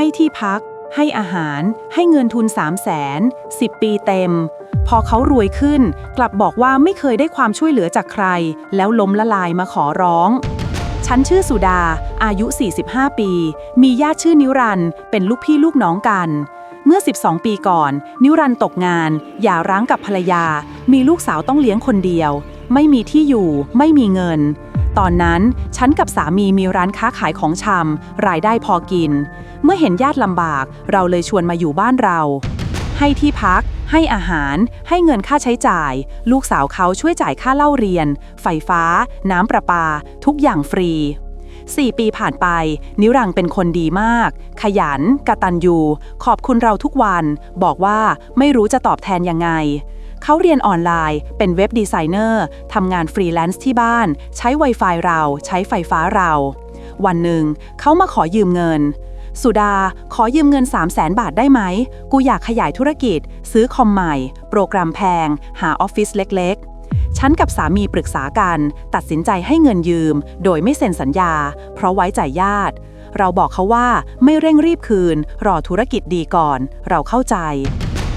ให้ที่พัก ให้อาหาร ให้เงินทุน 3 0 0แสน10 ปีเต็ม พอเขารวยขึ้น กลับบอกว่าไม่เคยได้ความช่วยเหลือจากใคร แล้วล้มละลายมาขอร้อง ฉันชื่อสุดา อายุ 45 ปี มีญาติชื่อนิรันเป็นลูกพี่ลูกน้องกันเมื่อ 12 ปีก่อน นิรันตกงาน หย่าร้างกับภรรยา มีลูกสาวต้องเลี้ยงคนเดียว ไม่มีที่อยู่ ไม่มีเงิน ตอนนั้นฉันกับสามีมีร้านค้าขายของชำรายได้พอกิน เมื่อเห็นญาติลำบาก เราเลยชวนมาอยู่บ้านเรา ให้ที่พัก ให้อาหาร ให้เงินค่าใช้จ่าย ลูกสาวเขาช่วยจ่ายค่าเล่าเรียน ไฟฟ้า น้ำประปา ทุกอย่างฟรี4ปีผ่านไป นิรังเป็นคนดีมาก ขยัน กระตัญญูขอบคุณเราทุกวัน บอกว่าไม่รู้จะตอบแทนยังไง เขาเรียนออนไลน์ เป็นเว็บดีไซเนอร์ทำงานฟรีแลนซ์ที่บ้าน ใช้ Wi-Fi เรา ใช้ไฟฟ้าเรา วันหนึ่ง เขามาขอยืมเงิน สุดา ขอยืมเงิน 3 0 0แสนบาทได้ไหม กูอยากขยายธุรกิจ ซื้อคอมใหม่ โปรแกรมแพง หาออฟฟิศเล็กๆ ฉันกับสามีปรึกษากัน ตัดสินใจให้เงินยืม โดยไม่เซ็นสัญญา เพราะไว้ใจญาติ เราบอกเขาว่าไม่เร่งรีบคืน รอธุรกิจดีก่อน เราเข้าใจ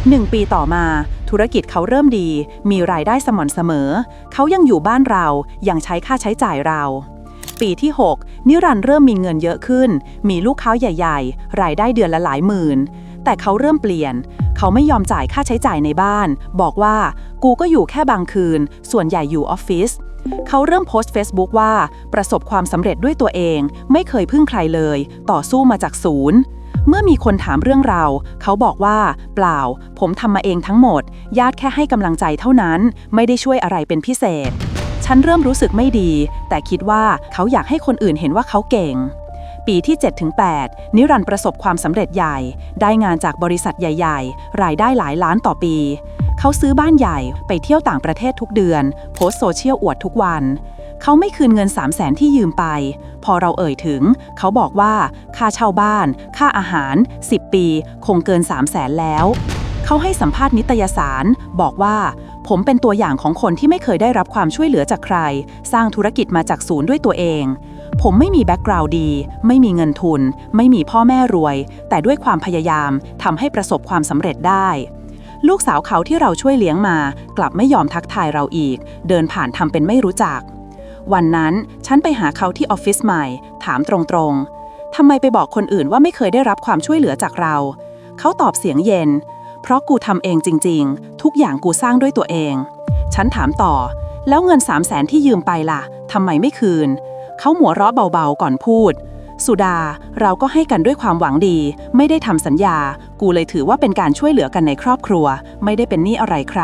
หนึ่งปีต่อมา ธุรกิจเขาเริ่มดี มีรายได้สม่ำเสมอ เขายังอยู่บ้านเรา ยังใช้ค่าใช้จ่ายเรา ปีที่ 6 นิรันดร์เริ่มมีเงินเยอะขึ้น มีลูกค้าใหญ่ ๆ รายได้เดือนละหลายหมื่น แต่เขาเริ่มเปลี่ยน เขาไม่ยอมจ่ายค่าใช้จ่ายในบ้าน บอกว่ากูก็อยู่แค่บางคืน ส่วนใหญ่อยู่ออฟฟิศเขาเริ่มโพสต์ Facebook ว่า ประสบความสำเร็จด้วยตัวเอง ไม่เคยพึ่งใครเลย ต่อสู้มาจากศูนย์ เมื่อมีคนถามเรื่องเรา เขาบอกว่า เปล่า ผมทำมาเองทั้งหมด ญาติแค่ให้กำลังใจเท่านั้น ไม่ได้ช่วยอะไรเป็นพิเศษ ฉันเริ่มรู้สึกไม่ดี แต่คิดว่าเขาอยากให้คนอื่นเห็นว่าเขาเก่ง ปีที่ 7-8 นิรันต์ประสบความสำเร็จใหญ่ ได้งานจากบริษัทใหญ่ ๆ รายได้หลายล้านต่อปี เขาซื้อบ้านใหญ่ ไปเที่ยวต่างประเทศทุกเดือน โพสโซเชียลอวดทุกวัน เขาไม่คืนเงิน 3 0 0แสนที่ยืมไป พอเราเอ่ยถึง เขาบอกว่า ค่าเช่าบ้าน ค่าอาหาร 10 ปี คงเกิน 3 0 0แสนแล้ว เขาให้สัมภาษณ์นิตยสาร บอกว่า ผมเป็นตัวอย่างของคนที่ไม่เคยได้รับความช่วยเหลือจากใคร สร้างธุรกิจมาจากศูนย์ด้วยตัวเอง ผมไม่มีแบ็กกราวด์ดี ไม่มีเงินทุน ไม่มีพ่อแม่รวย แต่ด้วยความพยายามทำให้ประสบความสำเร็จได้ลูกสาวเขาที่เราช่วยเลี้ยงมา กลับไม่ยอมทักทายเราอีก เดินผ่านทำเป็นไม่รู้จัก วันนั้น ฉันไปหาเขาที่ออฟฟิศใหม่ ถามตรงๆ ทำไมไปบอกคนอื่นว่าไม่เคยได้รับความช่วยเหลือจากเรา เขาตอบเสียงเย็น เพราะกูทำเองจริง ๆ ทุกอย่างกูสร้างด้วยตัวเอง ฉันถามต่อ แล้วเงิน3 0 0แสนที่ยืมไปล่ะทำไมไม่คืน เขาหัวเราะเบาๆก่อนพูด สุดา เราก็ให้กันด้วยความหวังดี ไม่ได้ทำสัญญา กูเลยถือว่าเป็นการช่วยเหลือกันในครอบครัว ไม่ได้เป็นหนี้อะไรใคร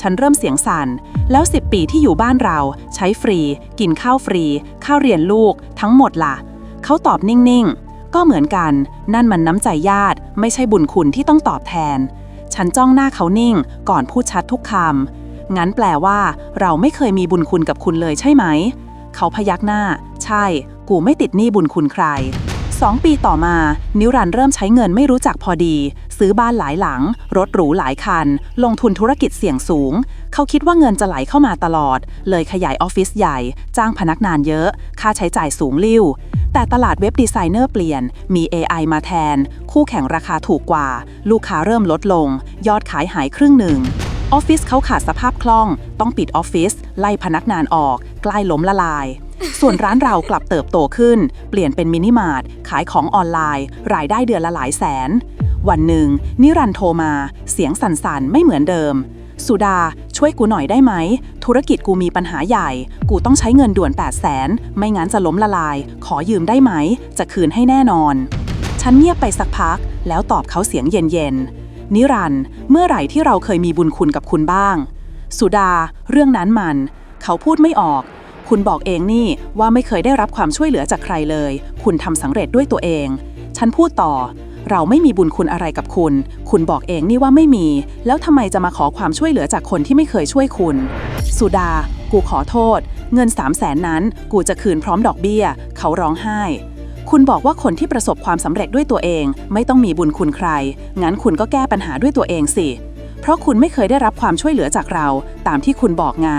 ฉันเริ่มเสียงสั่น แล้ว 10 ปีที่อยู่บ้านเรา ใช้ฟรี กินข้าวฟรี ข้าวเรียนลูก ทั้งหมดล่ะ เขาตอบนิ่ง ๆ ก็เหมือนกัน นั่นมันน้ำใจญาติ ไม่ใช่บุญคุณที่ต้องตอบแทน ฉันจ้องหน้าเขานิ่ง ก่อนพูดชัดทุกคำ งั้นแปลว่า เราไม่เคยมีบุญคุณกับคุณเลยใช่ไหม เขาพยักหน้า ใช่ กูไม่ติดหนี้บุญคุณใคร สองปีต่อมา นิรันเริ่มใช้เงินไม่รู้จักพอดี ซื้อบ้านหลายหลัง รถหรูหลายคัน ลงทุนธุรกิจเสี่ยงสูง เขาคิดว่าเงินจะไหลเข้ามาตลอด เลยขยายออฟฟิศใหญ่ จ้างพนักงานเยอะ ค่าใช้จ่ายสูงลิ่ว แต่ตลาดเว็บดีไซเนอร์เปลี่ยน มี AI มาแทน คู่แข่งราคาถูกกว่า ลูกค้าเริ่มลดลง ยอดขายหายครึ่งหนึ่ง ออฟฟิศเขาขาดสภาพคล่อง ต้องปิดออฟฟิศไล่พนักงานออก ใกล้ล้มละลาย ส่วนร้านเรากลับเติบโตขึ้น เปลี่ยนเป็นมินิมาร์ทขายของออนไลน์ รายได้เดือนละหลายแสน วันหนึ่ง นิรันโทรมา เสียงสั่นๆ ไม่เหมือนเดิม สุดาช่วยกูหน่อยได้ไหม ธุรกิจกูมีปัญหาใหญ่ กูต้องใช้เงินด่วน 8 0 0แสนไม่งั้นจะล้มละลาย ขอยืมได้ไหม จะคืนให้แน่นอน ฉันเงียบไปสักพัก แล้วตอบเขาเสียงเย็นๆ นิรันด์เมื่อไหร่ที่เราเคยมีบุญคุณกับคุณบ้าง สุดา เรื่องนั้นมัน เขาพูดไม่ออก คุณบอกเองนี่ว่าไม่เคยได้รับความช่วยเหลือจากใครเลย คุณทำสำเร็จด้วยตัวเอง ฉันพูดต่อ เราไม่มีบุญคุณอะไรกับคุณ คุณบอกเองนี่ว่าไม่มี แล้วทำไมจะมาขอความช่วยเหลือจากคนที่ไม่เคยช่วยคุณ สุดา กูขอโทษ เงิน3 0 0แสนนั้น กูจะคืนพร้อมดอกเบี้ย เขาร้องไห้ คุณบอกว่าคนที่ประสบความสำเร็จด้วยตัวเอง ไม่ต้องมีบุญคุณใคร งั้นคุณก็แก้ปัญหาด้วยตัวเองสิ เพราะคุณไม่เคยได้รับความช่วยเหลือจากเรา ตามที่คุณบอกไง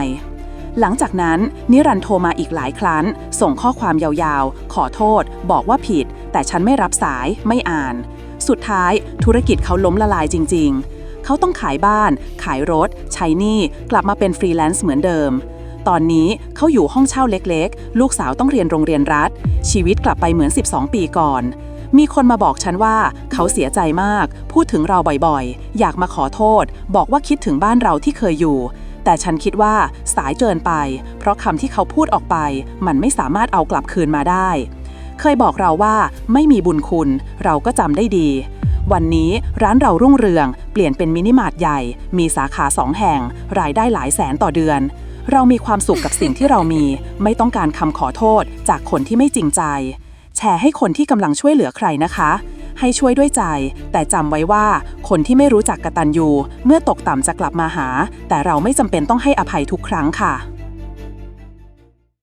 หลังจากนั้น นิรันโทรมาอีกหลายครั้ง ส่งข้อความยาวๆ ขอโทษ บอกว่าผิด แต่ฉันไม่รับสาย ไม่อ่าน สุดท้ายธุรกิจเขาล้มละลายจริง ๆ เขาต้องขายบ้าน ขายรถ ใช้หนี้ กลับมาเป็นฟรีแลนซ์เหมือนเดิม ตอนนี้เขาอยู่ห้องเช่าเล็กๆ ลูกสาวต้องเรียนโรงเรียนรัฐ ชีวิตกลับไปเหมือน 12 ปีก่อน มีคนมาบอกฉันว่าเขาเสียใจมาก พูดถึงเราบ่อยๆ อยากมาขอโทษ บอกว่าคิดถึงบ้านเราที่เคยอยู่ แต่ฉันคิดว่าสายเกินไป เพราะคำที่เขาพูดออกไป มันไม่สามารถเอากลับคืนมาได้ เคยบอกเราว่าไม่มีบุญคุณ เราก็จำได้ดีวันนี้ร้านเรารุ่งเรือง เปลี่ยนเป็นมินิมาร์ทใหญ่ มีสาขาสองแห่ง รายได้หลายแสนต่อเดือน เรามีความสุขกับสิ่งที่เรามี ไม่ต้องการคำขอโทษจากคนที่ไม่จริงใจ แชร์ให้คนที่กำลังช่วยเหลือใครนะคะ ให้ช่วยด้วยใจ แต่จำไว้ว่าคนที่ไม่รู้จักกตัญญูเมื่อตกต่ำจะกลับมาหา แต่เราไม่จำเป็นต้องให้อภัยทุกครั้งค่ะ